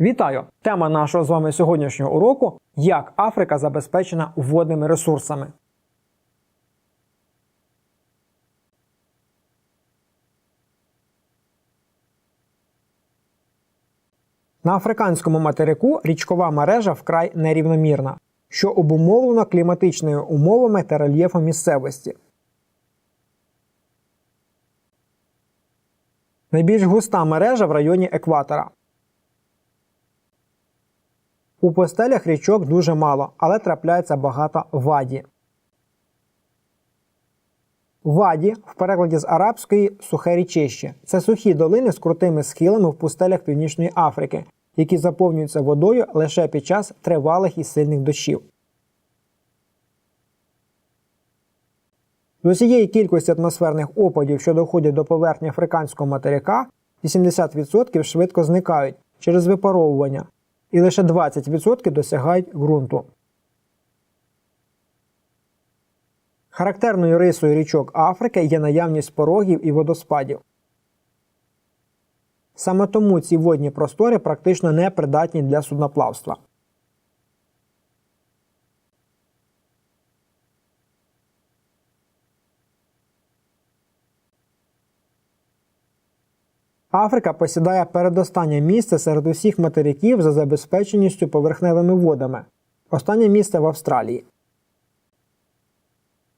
Вітаю! Тема нашого з вами сьогоднішнього уроку як Африка забезпечена водними ресурсами. На африканському материку річкова мережа вкрай нерівномірна, що обумовлено кліматичними умовами та рельєфом місцевості. Найбільш густа мережа в районі екватора. У постелях річок дуже мало, але трапляється багато ваді. Ваді в перекладі з арабської сухе річище. Це сухі долини з крутими схилами в пустелях Північної Африки, які заповнюються водою лише під час тривалих і сильних дощів. З усієї кількості атмосферних опадів, що доходять до поверхні африканського материка, 80% швидко зникають через випаровування, і лише 20% досягають ґрунту. Характерною рисою річок Африки є наявність порогів і водоспадів. Саме тому ці водні простори практично не придатні для судноплавства. Африка посідає передостаннє місце серед усіх материків за забезпеченістю поверхневими водами. Останнє місце в Австралії.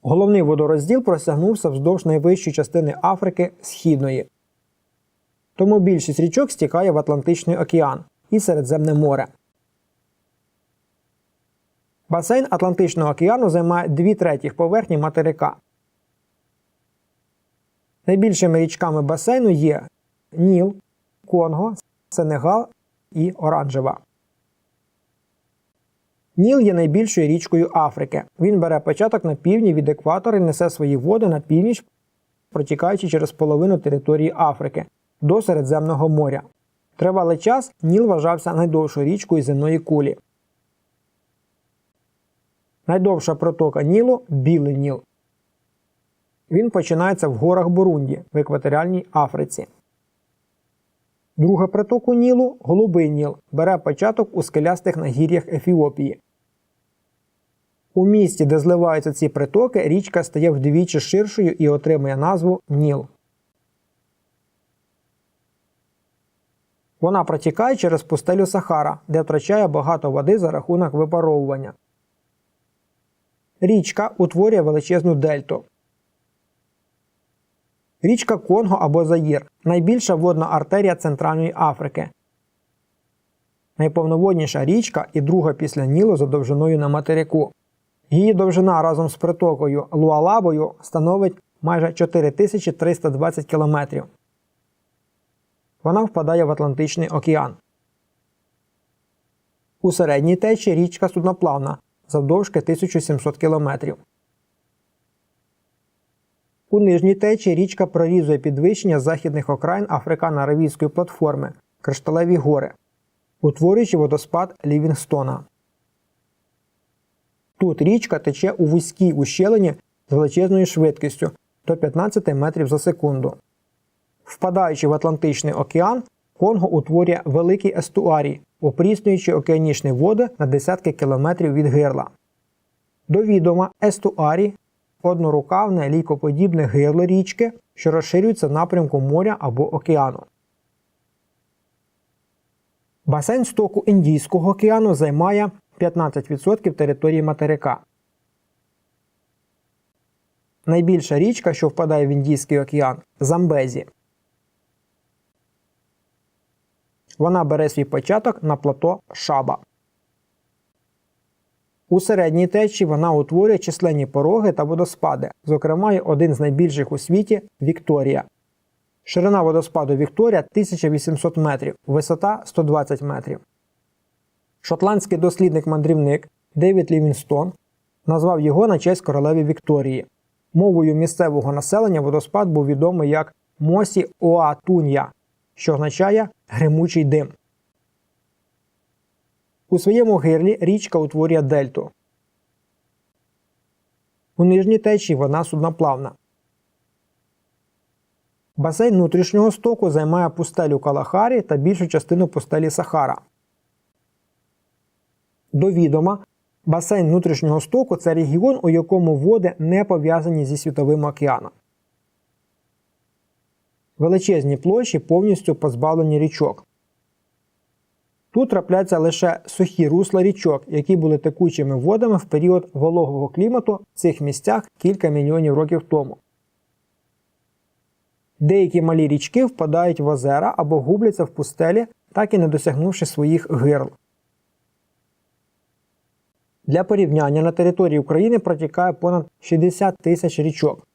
Головний водорозділ просягнувся вздовж найвищої частини Африки Східної. Тому більшість річок стікає в Атлантичний океан і Середземне море. Басейн Атлантичного океану займає 2 третіх поверхні материка. Найбільшими річками басейну є Ніл, Конго, Сенегал і Оранжева. Ніл є найбільшою річкою Африки. Він бере початок на півдні від екватора і несе свої води на північ, протікаючи через половину території Африки до Середземного моря. Тривалий час Ніл вважався найдовшою річкою земної кулі. Найдовша протока Нілу Білий Ніл. Він починається в горах Бурунді в екваторіальній Африці. Друга притоку Нілу Голубий Ніл бере початок у скелястих нагір'ях Ефіопії. У місті, де зливаються ці притоки, річка стає вдвічі ширшою і отримує назву Ніл. Вона протікає через пустелю Сахара, де втрачає багато води за рахунок випаровування. Річка утворює величезну дельту. Річка Конго або Заїр найбільша водна артерія Центральної Африки. Найповноводніша річка і друга після Нілу за довжиною на материку. Її довжина разом з притокою Луалабою становить майже 4320 км. Вона впадає в Атлантичний океан. У середній течії річка судноплавна завдовжки 1700 км. У нижній течії річка прорізує підвищення західних окраїн Африкано-Аравійської платформи Кришталеві гори, утворюючи водоспад Лівінгстона. Тут річка тече у вузькій ущелині з величезною швидкістю до 15 метрів за секунду. Впадаючи в Атлантичний океан, Конго утворює великий естуарій, опріснюючи океанічні води на десятки кілометрів від гирла. До відома естуарій однорукавне лійкоподібне гирло річки, що розширюється напрямку моря або океану. Басейн стоку Індійського океану займає 15% території материка. Найбільша річка, що впадає в Індійський океан Замбезі. Вона бере свій початок на плато Шаба. У середній течії вона утворює численні пороги та водоспади, зокрема, є один з найбільших у світі Вікторія. Ширина водоспаду Вікторія 1800 метрів, висота 120 метрів. Шотландський дослідник-мандрівник Девід Лівінстон назвав його на честь королеви Вікторії. Мовою місцевого населення водоспад був відомий як Мосі Оатун'я, що означає гримучий дим. У своєму гирлі річка утворює дельту. У нижній течії вона судноплавна. Басейн внутрішнього стоку займає пустелю Калахарі та більшу частину пустелі Сахара. До відома, басейн внутрішнього стоку це регіон, у якому води не пов'язані зі світовим океаном. Величезні площі повністю позбавлені річок. Тут трапляються лише сухі русла річок, які були текучими водами в період вологого клімату в цих місцях кілька мільйонів років тому. Деякі малі річки впадають в озера або губляться в пустелі, так і не досягнувши своїх гирл. Для порівняння на території України протікає понад 60 тисяч річок.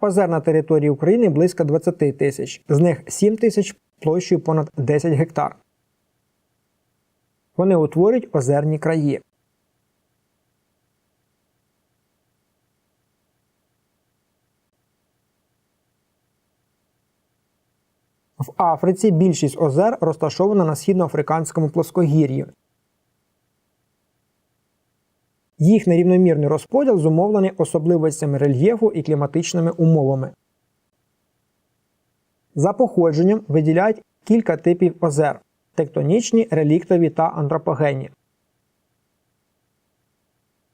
Озер на території України близько 20 тисяч, з них 7 тисяч площею понад 10 гектар. Вони утворюють озерні краї. В Африці більшість озер розташована на східноафриканському плоскогір'ї. Їх нерівномірний розподіл зумовлений особливостями рельєфу і кліматичними умовами. За походженням виділяють кілька типів озер тектонічні, реліктові та антропогенні.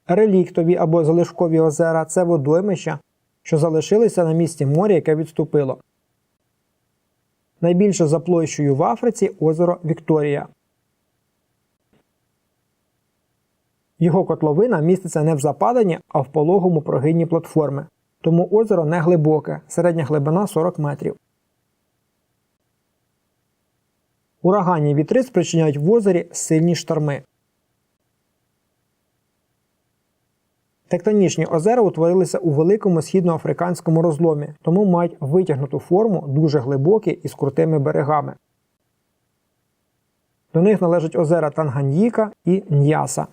Реліктові або залишкові озера це водоймища, що залишилися на місці моря, яке відступило. Найбільше за площею в Африці озеро Вікторія. Його котловина міститься не в западанні, а в пологому прогинні платформи. Тому озеро не глибоке, середня глибина 40 метрів. Ураганні вітри спричиняють в озері сильні шторми. Тектонічні озера утворилися у великому східноафриканському розломі, тому мають витягнуту форму дуже глибокі і з крутими берегами. До них належать озера Танганьїка і Ньяса.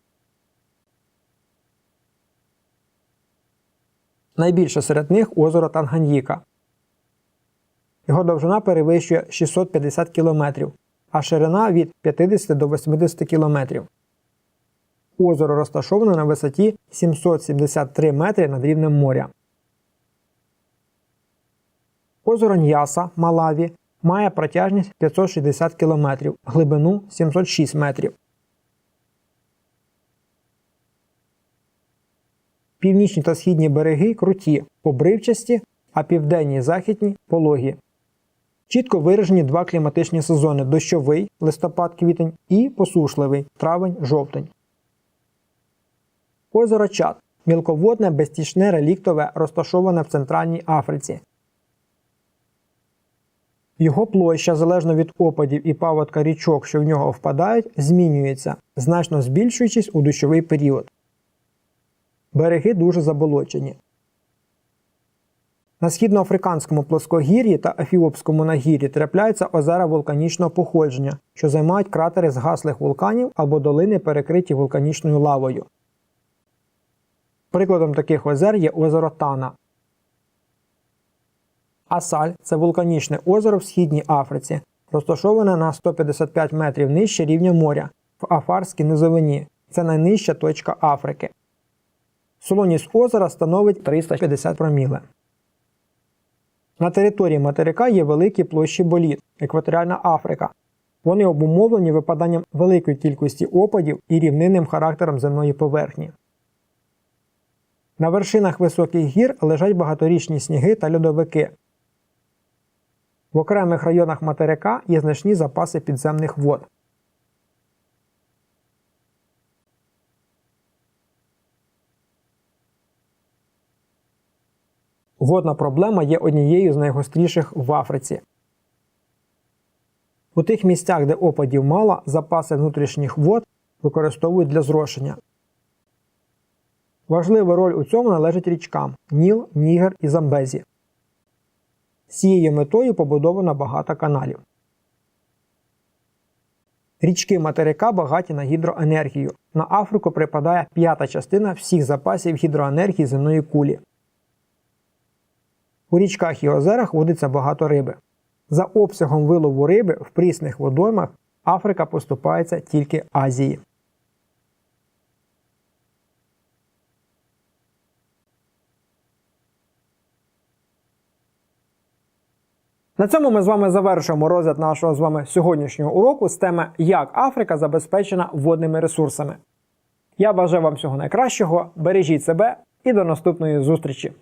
Найбільше серед них озеро Танганьїка. Його довжина перевищує 650 км, а ширина від 50 до 80 км. Озеро розташоване на висоті 773 метри над рівнем моря. Озеро Ньяса Малаві має протяжність 560 км, глибину 706 метрів. Північні та східні береги круті, обривчасті, а південні і західні пологі. Чітко виражені два кліматичні сезони дощовий листопад-квітень і посушливий травень-жовтень. Озеро Чад мілководне безтічне реліктове, розташоване в Центральній Африці. Його площа, залежно від опадів і паводка річок, що в нього впадають, змінюється, значно збільшуючись у дощовий період. Береги дуже заболочені. На східноафриканському плоскогір'ї та Ефіопському нагір'ї трапляються озера вулканічного походження, що займають кратери згаслих вулканів або долини, перекриті вулканічною лавою. Прикладом таких озер є озеро Тана. Асаль це вулканічне озеро в Східній Африці, розташоване на 155 метрів нижче рівня моря в Афарській низовині. Це найнижча точка Африки. Солоність озера становить 350 проміле. На території материка є великі площі боліт, екваторіальна Африка. Вони обумовлені випаданням великої кількості опадів і рівнинним характером земної поверхні. На вершинах високих гір лежать багаторічні сніги та льодовики. В окремих районах материка є значні запаси підземних вод. Водна проблема є однією з найгостріших в Африці. У тих місцях, де опадів мало, запаси внутрішніх вод використовують для зрошення. Важлива роль у цьому належить річкам Ніл, Нігер і Замбезі. З цією метою побудовано багато каналів. Річки материка багаті на гідроенергію. На Африку припадає п'ята частина всіх запасів гідроенергії земної кулі. У річках і озерах водиться багато риби. За обсягом вилову риби в прісних водоймах Африка поступається тільки Азії. На цьому ми з вами завершуємо розгляд нашого з вами сьогоднішнього уроку з теми Як Африка забезпечена водними ресурсами. Я бажаю вам всього найкращого, бережіть себе і до наступної зустрічі!